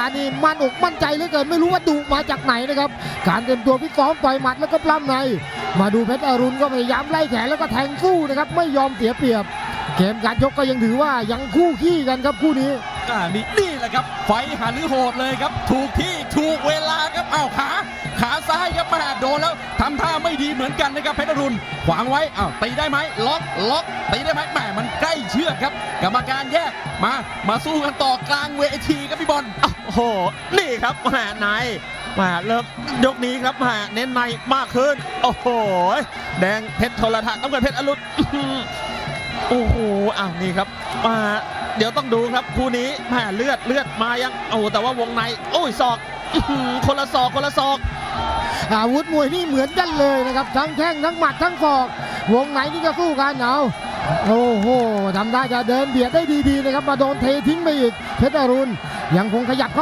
านี่มั่นอกมั่นใจเหลือเกินไม่รู้ว่าดุมาจากไหนนะครับ การเตรียมตัวฟิซ้อมต่อยหมัดแล้วก็ปล้ำใน มาดูเพชรอรุณก็พยายามไล่แขนแล้วก็แทงสู้นะครับไม่ยอมเสียเปรียบ เกมการชกก็ยังถือว่ายังคู่ขี้กันครับคู่นี้อ่านี่นี่แหละครับ ไฟหันหรือโหดเลยครับ ถูกที่ถูกเวลาครับอ้าวขาขาซ้ายครับมาโดนแล้วทำท่าไม่ดีเหมือนกันนะครับเพชรอรุณขวางไว้อ้าวตีได้ไหมล็อกล็อกตีได้ไหมแหมมันใกล้เชือกครับ กรรมการแยก มา มาสู้กันต่อกลางเวทีครับพี่บอลโอ้โห นี่ครับแหมในแหมเริ่มยกนี้ครับแหมเน้นในมากขึ้น โอ้โห แดงเพชรโทรทัศน์น้ำเงินเพชรอรุณอื้อหือโอ้โหอ้าวนี่ครับมาเดี๋ยวต้องดูครับคู่นี้แหมเลือดเลือดมายังโอ้โหแต่ว่าวงใน โอ้ยศอกอื้อหือคนละศอกคนละศอก อาวุธมวยนี่เหมือนกันเลยนะครับ ทั้งแข้งทั้งหมัดทั้งศอก วงไหนนี่ก็สู้กันเอา โอ้โหทำได้จะเดินเบียดได้ดีๆนะครับมาโดนเททิ้งไปอีกเพชรอรุณยังคงขยับเข้า